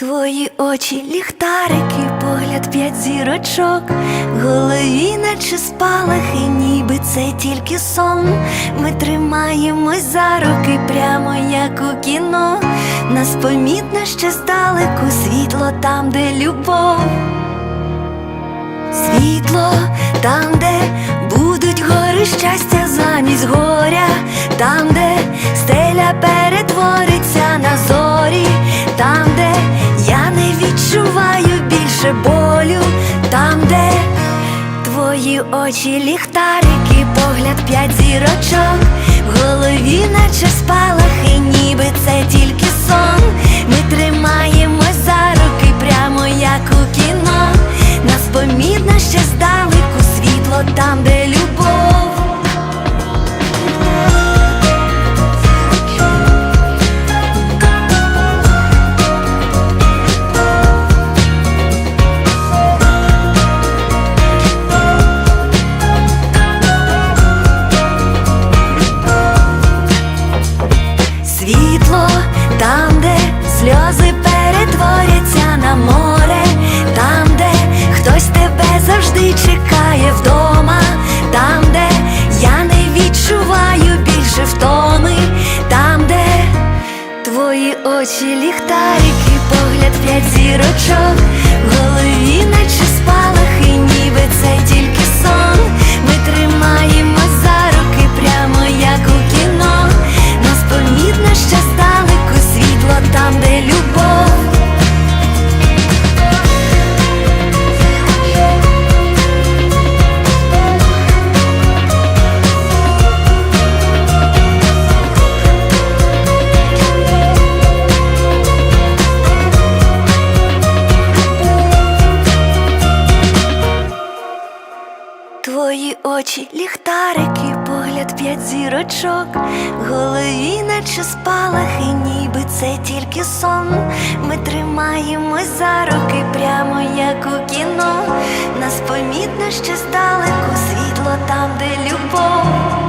Твої очі, ліхтарики, погляд п'ять зірочок, голові, наче спалахи, ніби це тільки сон. Ми тримаємось за руки, прямо як у кіно. Нас помітно ще здалеку, світло там, де любов. Світло там, де будуть гори щастя замість горя, там, де стеля перетвориться більше болю, там, де твої очі, ліхтарики, погляд п'ять зірочок, в голові, наче спалахи, завжди чекає вдома, там, де я не відчуваю більше втоми, там, де твої очі, ліхтарики, погляд п'ять зірочок, голові, наче Твої очі, ліхтарики, погляд п'ять зірочок, голові, наче спалахи, ніби це тільки сон. Ми тримаємось за руки, прямо як у кіно. Нас помітно ще здалеку, світло там, де любов.